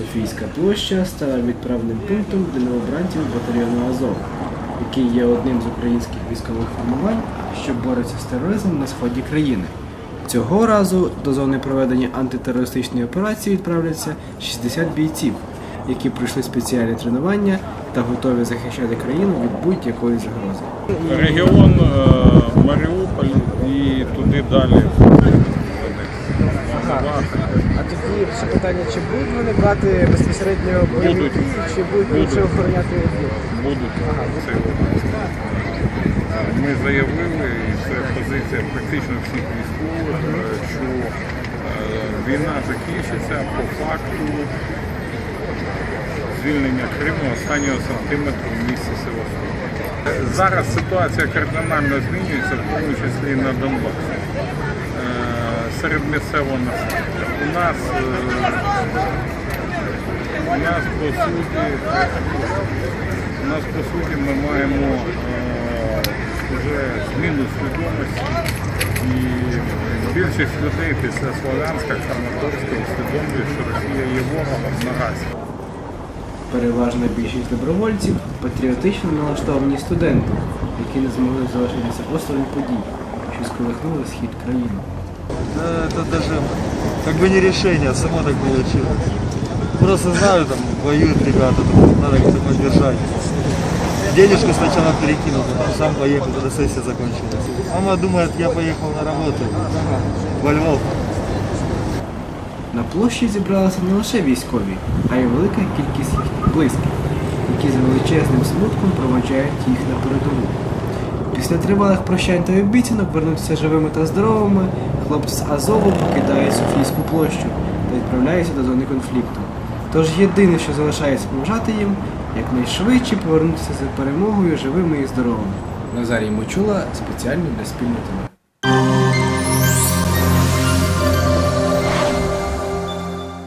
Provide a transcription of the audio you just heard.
Софійська площа стала відправним пунктом для новобранців батальйону Азов, який є одним з українських військових формувань, що бореться з тероризмом на сході країни. Цього разу до зони проведення антитерористичної операції відправляться 60 бійців, які пройшли спеціальні тренування та готові захищати країну від будь-якої загрози. Регіон е, Маріуполь і туди далі. А тоді ще питання, чи будуть вони брати безпосередньо бойові чи будуть лише охороняти об'єкт? Будуть сили. Ми заявили, і це позиція практично всіх військових, е, що е, війна закінчиться по факту звільнення Криму останнього сантиметру в місті Севастополь. Е, Зараз ситуація кардинально змінюється, в тому числі і на Донбасі. Серед місцевого населення. У нас, е, у нас по суті у нас по суті ми маємо е, вже зміну свідомості і більшість людей після Слов'янська, Краматорська усвідомлює, що Росія є ворогом наразі. Переважна більшість добровольців патріотично налаштовані студенти, які не змогли залишитися осторонь подій, що сколихнули схід країни. Да, это даже как бы не решение, само так получилось. Просто знаю, там воюют ребята, там, надо как-то поддержать. Денежку сначала перекинул, потом сам поехал, когда сессия закончилась. Мама думает, я поехал на работу во Львов. На площі зібралися не лише військові, а й велика кількість їхніх близьких, які з величезним смутком проводжають їх на передову. Після тривалих прощань та обіцянок вернутися живими та здоровими, хлопці з Азову покидає Софійську площу та відправляються до зони конфлікту. Тож єдине, що залишається поважати їм, якнайшвидше повернутися за перемогою живими і здоровими. Назарій Мочула спеціально для спільноти.